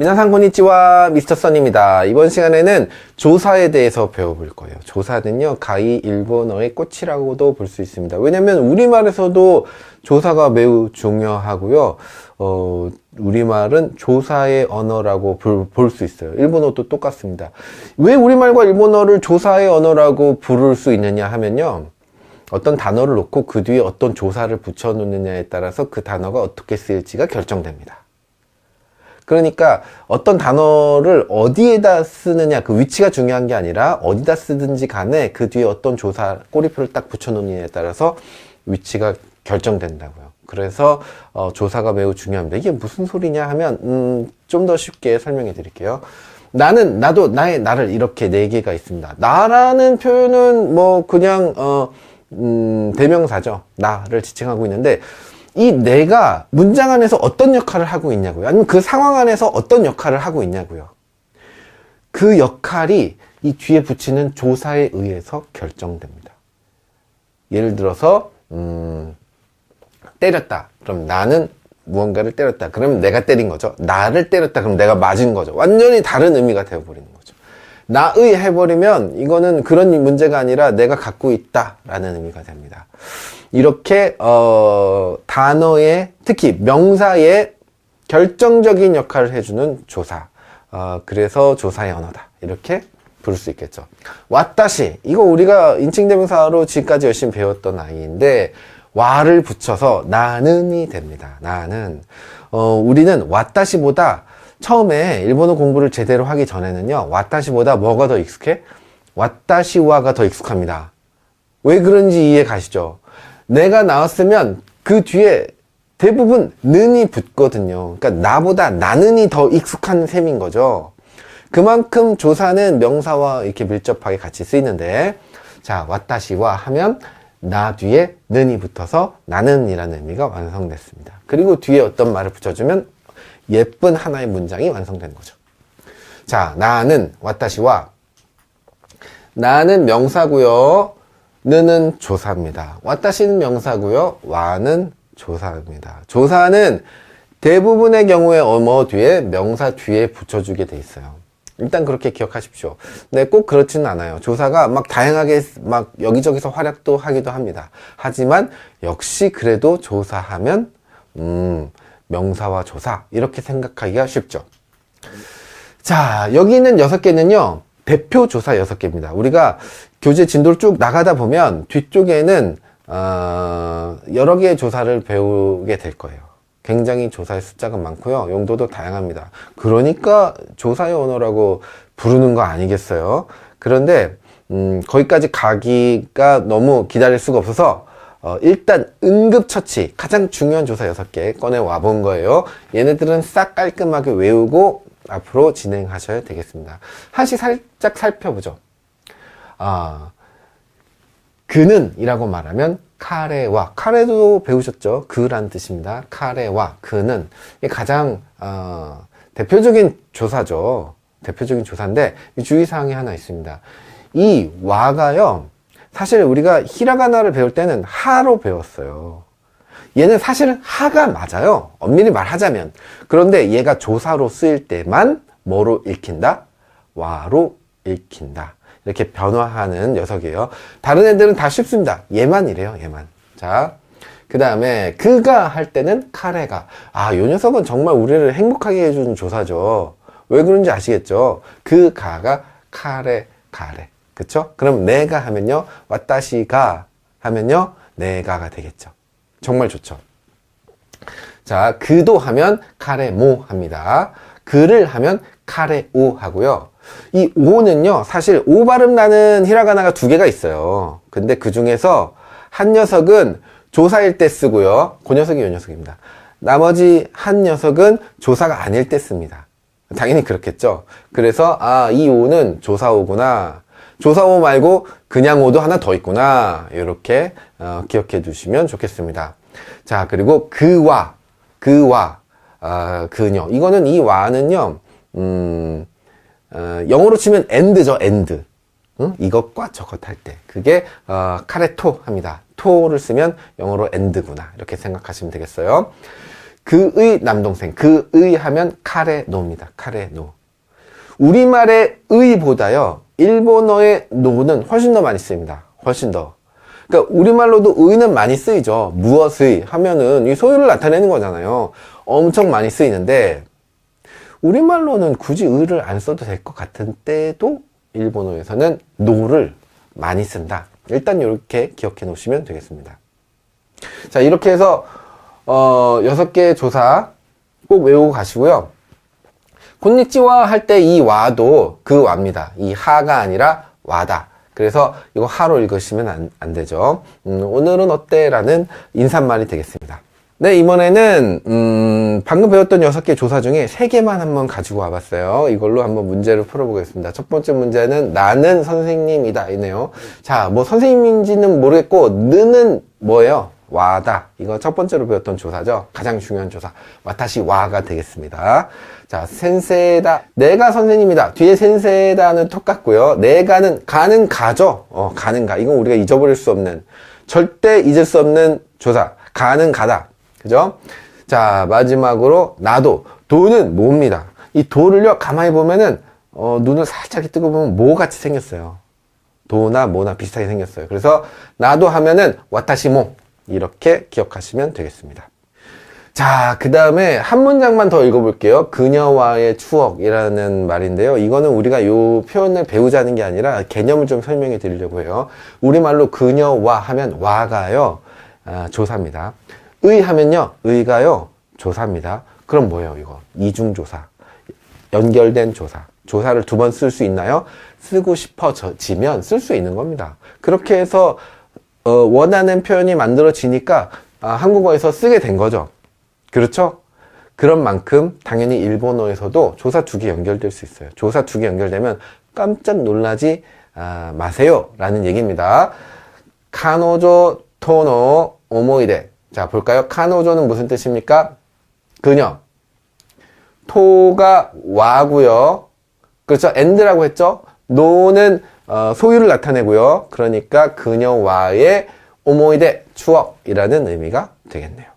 미나상 고니치와 미스터 선입니다. 이번 시간에는 조사에 대해서 배워볼 거예요. 조사는요, 가히 일본어의 꽃이라고도 볼 수 있습니다. 왜냐면 우리말에서도 조사가 매우 중요하고요. 어, 우리말은 조사의 언어라고 볼 수 있어요. 일본어도 똑같습니다. 왜 우리말과 일본어를 조사의 언어라고 부를 수 있느냐 하면요. 어떤 단어를 놓고 그 뒤에 어떤 조사를 붙여 놓느냐에 따라서 그 단어가 어떻게 쓰일지가 결정됩니다. 그러니까 어떤 단어를 어디에다 쓰느냐 그 위치가 중요한 게 아니라 어디다 쓰든지 간에 그 뒤에 어떤 조사 꼬리표를 딱 붙여 놓느냐에 따라서 위치가 결정된다고요. 그래서 어, 조사가 매우 중요합니다. 이게 무슨 소리냐 하면 음, 좀 더 쉽게 설명해 드릴게요. 나는 나도 나의 나를 이렇게 네 개가 있습니다. 나라는 표현은 뭐 그냥 어, 음, 대명사죠. 나를 지칭하고 있는데 이 내가 문장 안에서 어떤 역할을 하고 있냐고요. 아니면 그 상황 안에서 어떤 역할을 하고 있냐고요. 그 역할이 이 뒤에 붙이는 조사에 의해서 결정됩니다. 예를 들어서 음, 때렸다. 그럼 나는 무언가를 때렸다. 그러면 내가 때린 거죠. 나를 때렸다. 그럼 내가 맞은 거죠. 완전히 다른 의미가 되어버리는 거죠. 나의 해버리면 이거는 그런 문제가 아니라 내가 갖고 있다라는 의미가 됩니다. 이렇게 어, 단어의 특히 명사의 결정적인 역할을 해주는 조사. 어, 그래서 조사의 언어다. 이렇게 부를 수 있겠죠. 왓다시 이거 우리가 인칭대명사로 지금까지 열심히 배웠던 아이인데 와를 붙여서 나는이 됩니다. 나는 어, 우리는 왓다시보다 처음에 일본어 공부를 제대로 하기 전에는요 왓다시보다 뭐가 더 익숙해? 왓다시와가 더 익숙합니다. 왜 그런지 이해 가시죠? 내가 나왔으면 그 뒤에 대부분 는이 붙거든요. 그러니까 나보다 나는이 더 익숙한 셈인 거죠. 그만큼 조사는 명사와 이렇게 밀접하게 같이 쓰이는데 자, 왓다시와 하면 나 뒤에 는이 붙어서 나는이라는 의미가 완성됐습니다. 그리고 뒤에 어떤 말을 붙여주면 예쁜 하나의 문장이 완성된 거죠. 자, 나는 왓다시와 나는 명사고요. 느는 조사입니다. 왓다시는 명사고요. 와는 조사입니다. 조사는 대부분의 경우에 어머 뒤에 명사 뒤에 붙여주게 돼 있어요. 일단 그렇게 기억하십시오. 네, 꼭 그렇지는 않아요. 조사가 막 다양하게 막 여기저기서 활약도 하기도 합니다. 하지만 역시 그래도 조사하면 음, 명사와 조사 이렇게 생각하기가 쉽죠. 자, 여기 있는 여섯 개는요. 대표 조사 여섯 개입니다. 우리가 교재 진도를 쭉 나가다 보면 뒤쪽에는 어, 여러 개의 조사를 배우게 될 거예요. 굉장히 조사의 숫자가 많고요. 용도도 다양합니다. 그러니까 조사의 언어라고 부르는 거 아니겠어요? 그런데 음, 거기까지 가기가 너무 기다릴 수가 없어서 어, 일단 응급처치 가장 중요한 조사 6개 꺼내 와본 거예요. 얘네들은 싹 깔끔하게 외우고 앞으로 진행하셔야 되겠습니다. 한씩 살짝 살펴보죠. 아, 그는 이라고 말하면 카레와 카레도 배우셨죠? 그란 뜻입니다. 카레와 그는 가장 어, 대표적인 조사죠. 대표적인 조사인데 주의사항이 하나 있습니다. 이 와가요. 사실 우리가 히라가나를 배울 때는 하로 배웠어요. 얘는 사실은 하가 맞아요. 엄밀히 말하자면. 그런데 얘가 조사로 쓰일 때만 뭐로 읽힌다? 와로 읽힌다. 이렇게 변화하는 녀석이에요. 다른 애들은 다 쉽습니다. 얘만 이래요, 얘만. 자, 그 다음에 그가 할 때는 카레가. 아, 요 녀석은 정말 우리를 행복하게 해주는 조사죠. 왜 그런지 아시겠죠? 그 가가 카레, 카레. 그쵸? 그럼 내가 하면요, 와타시가 하면요, 내가가 되겠죠. 정말 좋죠. 자, 그도 하면 카레모 합니다. 그를 하면 카레오 하고요. 이 오는요, 사실 오 발음 나는 히라가나가 두 개가 있어요. 근데 그 중에서 한 녀석은 조사일 때 쓰고요. 그 녀석이 이 녀석입니다. 나머지 한 녀석은 조사가 아닐 때 씁니다. 당연히 그렇겠죠. 그래서, 아, 이 오는 조사오구나. 조사오 말고 그냥 오도 하나 더 있구나. 이렇게 어, 기억해 두시면 좋겠습니다. 자, 그리고 그와, 그와, 어, 그녀. 이거는 이 와는요, 음, 어, 영어로 치면 and죠, and. 응? 이것과 저것 할 때. 그게, 어, 카레토 합니다. 토를 쓰면 영어로 and구나. 이렇게 생각하시면 되겠어요. 그의 남동생. 그의 하면 카레노입니다. 카레노. 우리말의 의보다요, 일본어의 노는 훨씬 더 많이 쓰입니다. 훨씬 더. 그러니까 우리말로도 의는 많이 쓰이죠. 무엇의 하면은 이 소유를 나타내는 거잖아요. 엄청 많이 쓰이는데 우리말로는 굳이 의를 안 써도 될 것 같은 때도 일본어에서는 노를 많이 쓴다. 일단 이렇게 기억해 놓으시면 되겠습니다. 자, 이렇게 해서 어, 여섯 개의 조사 꼭 외우고 가시고요. 곤니찌와 할 때 이 와도 그 와입니다. 이 하가 아니라 와다. 그래서 이거 하로 읽으시면 안, 안 되죠. 음, 오늘은 어때? 라는 인사말이 되겠습니다. 네, 이번에는, 음, 방금 배웠던 여섯 개 조사 중에 세 개만 한번 가지고 와봤어요. 이걸로 한번 문제를 풀어보겠습니다. 첫 번째 문제는 나는 선생님이다. 이네요. 자, 뭐 선생님인지는 모르겠고, 느는 뭐예요? 와다. 이거 첫 번째로 배웠던 조사죠. 가장 중요한 조사. 와타시 와가 되겠습니다. 자, 센세다. 내가 선생님이다. 뒤에 센세다는 똑같고요. 내가는 가는 가죠. 어, 가는 가. 이건 우리가 잊어버릴 수 없는 절대 잊을 수 없는 조사. 가는 가다. 그죠? 자, 마지막으로 나도. 도는 뭐입니다. 이 도를요, 가만히 보면은 어, 눈을 살짝 뜨고 보면 뭐 같이 생겼어요. 도나 뭐나 비슷하게 생겼어요. 그래서 나도 하면은 와타시모 이렇게 기억하시면 되겠습니다. 자, 그 다음에 한 문장만 더 읽어볼게요. 그녀와의 추억이라는 말인데요. 이거는 우리가 요 표현을 배우자는 게 아니라 개념을 좀 설명해 드리려고 해요. 우리말로 그녀와 하면 와가요, 아, 조사입니다. 의 하면요, 의가요, 조사입니다. 그럼 뭐예요, 이거? 이중조사. 연결된 조사. 조사를 두 번 쓸 수 있나요? 쓰고 싶어지면 쓸 수 있는 겁니다. 그렇게 해서 어, 원하는 표현이 만들어지니까 아, 한국어에서 쓰게 된 거죠. 그렇죠? 그런 만큼 당연히 일본어에서도 조사 두 개 연결될 수 있어요. 조사 두 개 연결되면 깜짝 놀라지 아, 마세요. 라는 얘기입니다. 카노조 토노 오모이데. 자, 볼까요? 카노조는 무슨 뜻입니까? 그녀. 토가 와고요. 그렇죠? 엔드라고 했죠? 노는 어, 소유를 나타내고요. 그러니까 그녀와의 오모이데 추억이라는 의미가 되겠네요.